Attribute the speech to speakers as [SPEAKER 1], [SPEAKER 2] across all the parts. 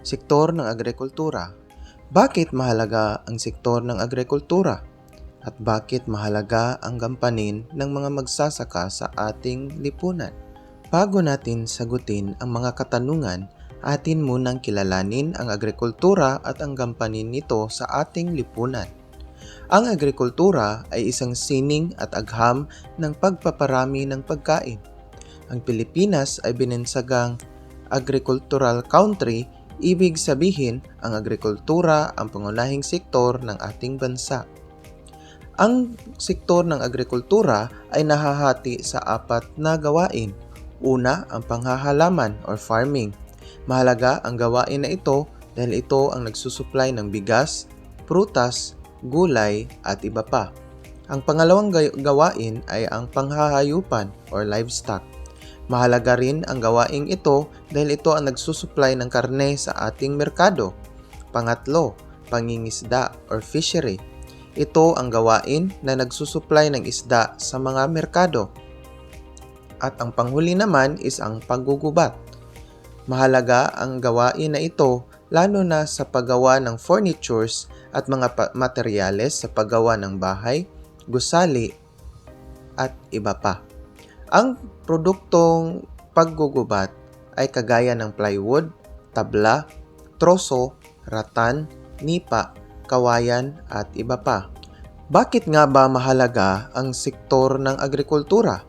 [SPEAKER 1] Sektor ng agrikultura. Bakit mahalaga ang sektor ng agrikultura? At bakit mahalaga ang gampanin ng mga magsasaka sa ating lipunan? Bago natin sagutin ang mga katanungan, atin munang kilalanin ang agrikultura at ang gampanin nito sa ating lipunan. Ang agrikultura ay isang sining at agham ng pagpaparami ng pagkain. Ang Pilipinas ay binansagang agricultural country, ibig sabihin ang agrikultura ang pangunahing sektor ng ating bansa. Ang sektor ng agrikultura ay nahahati sa apat na gawain. Una, ang panghahalaman or farming. Mahalaga ang gawain na ito dahil ito ang nagsusupply ng bigas, prutas, gulay at iba pa. Ang pangalawang gawain ay ang panghahayupan or livestock. Mahalaga rin ang gawaing ito dahil ito ang nagsusupply ng karne sa ating merkado. Pangatlo, pangingisda or fishery. Ito ang gawain na nagsusupply ng isda sa mga merkado. At ang panghuli naman is ang paggugubat. Mahalaga ang gawain na ito lalo na sa paggawa ng furnitures at mga materyales sa paggawa ng bahay, gusali, at iba pa. Ang produktong paggugubat ay kagaya ng plywood, tabla, troso, ratan, nipa, kawayan at iba pa. Bakit nga ba mahalaga ang sektor ng agrikultura?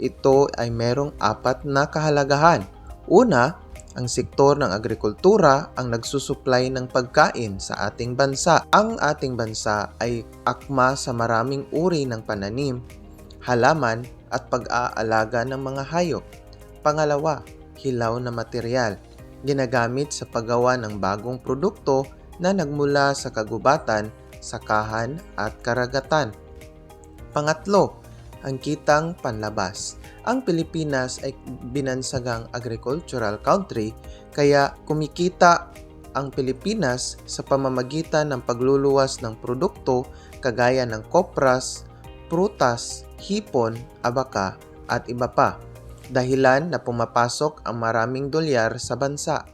[SPEAKER 1] Ito ay merong apat na kahalagahan. Una, ang sektor ng agrikultura ang nagsusupply ng pagkain sa ating bansa. Ang ating bansa ay akma sa maraming uri ng pananim, halaman at pag-aalaga ng mga hayop. Pangalawa, hilaw na material. Ginagamit sa paggawa ng bagong produkto na nagmula sa kagubatan, sakahan at karagatan. Pangatlo, ang kitang panlabas. Ang Pilipinas ay binansagang agricultural country kaya kumikita ang Pilipinas sa pamamagitan ng pagluluwas ng produkto kagaya ng kopras, prutas, hipon, abaka at iba pa. Dahilan na pumapasok ang maraming dolyar sa bansa.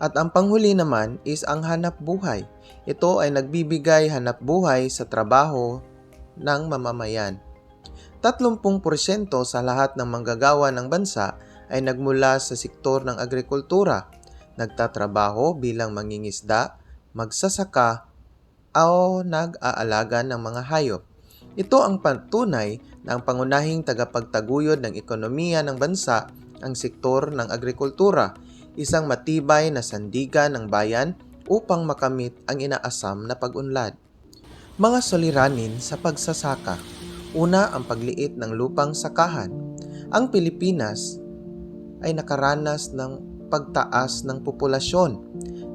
[SPEAKER 1] At ang panghuli naman is ang hanap buhay. Ito ay nagbibigay hanap buhay sa trabaho ng mamamayan. 30% sa lahat ng manggagawa ng bansa ay nagmula sa sektor ng agrikultura, nagtatrabaho bilang mangingisda, magsasaka, o nag-aalaga ng mga hayop. Ito ang patunay na ang pangunahing tagapagtaguyod ng ekonomiya ng bansa ang sektor ng agrikultura, isang matibay na sandigan ng bayan upang makamit ang inaasam na pag-unlad. Mga soliranin sa pagsasaka. Una, ang pagliit ng lupang sakahan. Ang Pilipinas ay nakaranas ng pagtaas ng populasyon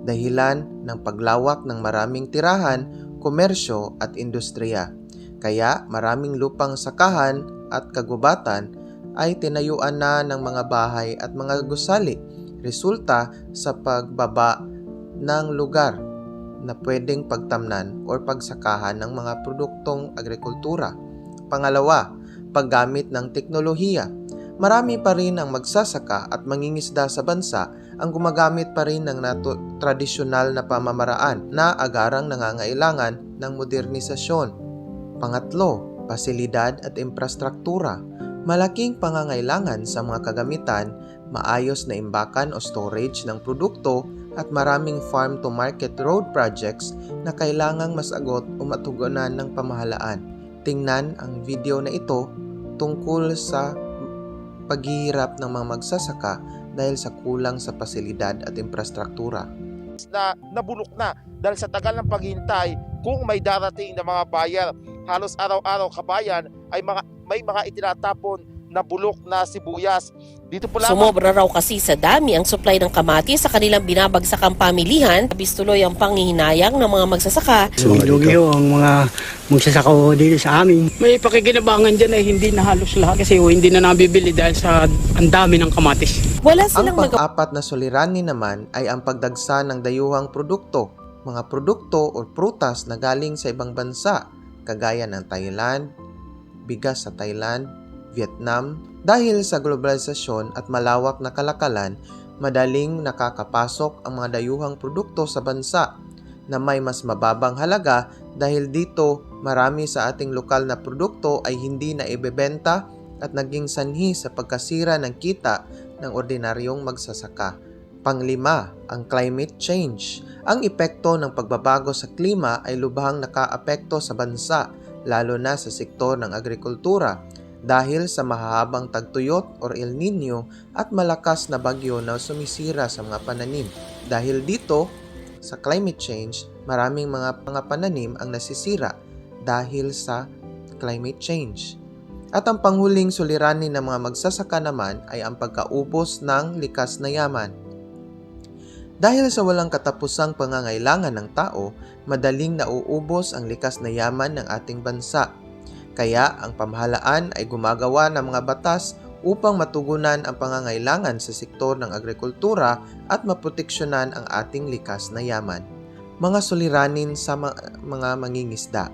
[SPEAKER 1] dahilan ng paglawak ng maraming tirahan, komersyo at industriya. Kaya maraming lupang sakahan at kagubatan ay tinayuan na ng mga bahay at mga gusali resulta sa pagbaba ng lugar na pwedeng pagtamnan o pagsakahan ng mga produktong agrikultura. Pangalawa, paggamit ng teknolohiya. Marami pa rin ang magsasaka at mangingisda sa bansa ang gumagamit pa rin ng tradisyonal na pamamaraan na agarang nangangailangan ng modernisasyon. Pangatlo, pasilidad at infrastruktura. Malaking pangangailangan sa mga kagamitan, maayos na imbakan o storage ng produkto at maraming farm-to-market road projects na kailangang masagot o matugunan ng pamahalaan. Tingnan ang video na ito tungkol sa paghihirap ng mga magsasaka dahil sa kulang sa pasilidad at infrastruktura.
[SPEAKER 2] na nabulok na dahil sa tagal ng paghintay kung may darating na mga buyer. Halos araw-araw kabayan ay mga may mga itinatapon na bulok na sibuyas. Dito po lamang
[SPEAKER 3] Sumobra raw kasi sa dami ang supply ng kamatis sa kanilang binabagsakang pamilihan. Labis tuloy ang panghihinayang ng mga magsasaka
[SPEAKER 4] ho ang mga magsasaka ho dito sa amin.
[SPEAKER 5] May pakikinabangan dyan ay hindi na halos lahat kasi ho, hindi na nabibili dahil sa ang dami ng kamatis.
[SPEAKER 3] Wala
[SPEAKER 1] Ang
[SPEAKER 3] silang magawa
[SPEAKER 1] pang-apat na suliranin naman ay ang pagdagsa ng dayuhang produkto, mga produkto o prutas na galing sa ibang bansa, kagaya ng Thailand, bigas sa Thailand, Vietnam. Dahil sa globalisasyon at malawak na kalakalan, madaling nakakapasok ang mga dayuhang produkto sa bansa na may mas mababang halaga dahil dito marami sa ating lokal na produkto ay hindi na ibebenta at naging sanhi sa pagkasira ng kita ng ordinaryong magsasaka. Panglima, ang climate change. Ang epekto ng pagbabago sa klima ay lubhang nakaapekto sa bansa, lalo na sa sektor ng agrikultura dahil sa mahahabang tagtuyot or El Nino at malakas na bagyo na sumisira sa mga pananim. Dahil dito, sa climate change, maraming mga, pananim ang nasisira dahil sa climate change. At ang panghuling suliranin ng mga magsasaka naman ay ang pagkaubos ng likas na yaman. Dahil sa walang katapusang pangangailangan ng tao, madaling nauubos ang likas na yaman ng ating bansa. Kaya ang pamahalaan ay gumagawa ng mga batas upang matugunan ang pangangailangan sa sektor ng agrikultura at maproteksyonan ang ating likas na yaman. Mga suliranin sa ma- mga mangingisda.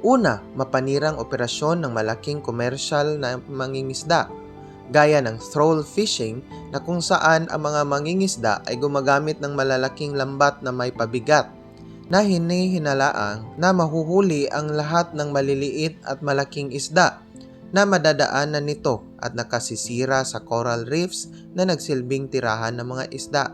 [SPEAKER 1] Una, mapanirang operasyon ng malaking komersyal na mangingisda, gaya ng troll fishing na kung saan ang mga mangingisda ay gumagamit ng malalaking lambat na may pabigat na hinihinalaang na mahuhuli ang lahat ng maliliit at malaking isda na madadaanan nito at nakasisira sa coral reefs na nagsilbing tirahan ng mga isda.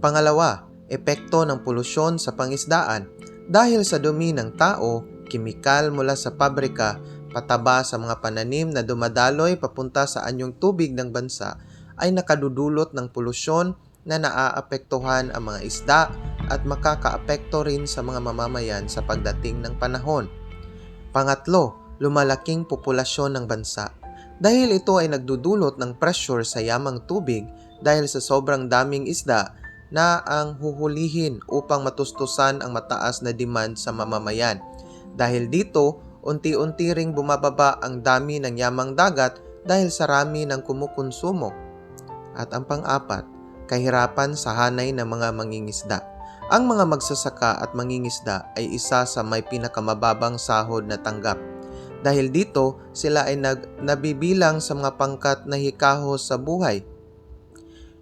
[SPEAKER 1] Pangalawa, epekto ng polusyon sa pangisdaan. Dahil sa dumi ng tao, kimikal mula sa pabrika, pataba sa mga pananim na dumadaloy papunta sa anyong tubig ng bansa ay nakadudulot ng polusyon na naaapektuhan ang mga isda at makakaapekto rin sa mga mamamayan sa pagdating ng panahon. Pangatlo, lumalaking populasyon ng bansa. Dahil ito ay nagdudulot ng pressure sa yamang tubig dahil sa sobrang daming isda na ang huhulihin upang matustusan ang mataas na demand sa mamamayan. Dahil dito, unti-unti ring bumababa ang dami ng yamang dagat dahil sa rami ng kumukonsumo. At ang pang-apat, kahirapan sa hanay ng mga mangingisda. Ang mga magsasaka at mangingisda ay isa sa may pinakamababang sahod na tanggap. Dahil dito, sila ay nag, nabibilang sa mga pangkat na hikahos sa buhay.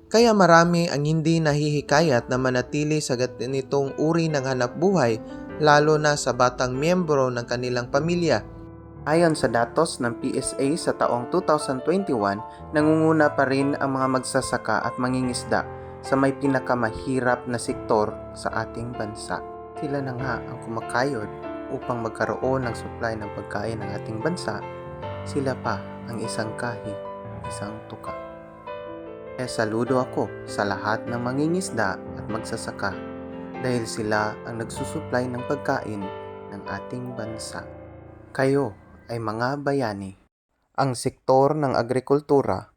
[SPEAKER 1] Kaya marami ang hindi nahihikayat na manatili sa ganitong uri ng hanap buhay lalo na sa batang miyembro ng kanilang pamilya. Ayon sa datos ng PSA sa taong 2021, nangunguna pa rin ang mga magsasaka at mangingisda sa may pinakamahirap na sektor sa ating bansa. Sila na nga ang kumakayod upang magkaroon ng supply ng pagkain ng ating bansa. Sila pa ang isang kahig, isang tuka. Kaya saludo ako sa lahat ng mangingisda at magsasaka dahil sila ang nagsusupply ng pagkain ng ating bansa. Kayo ay mga bayani. Ang sektor ng agrikultura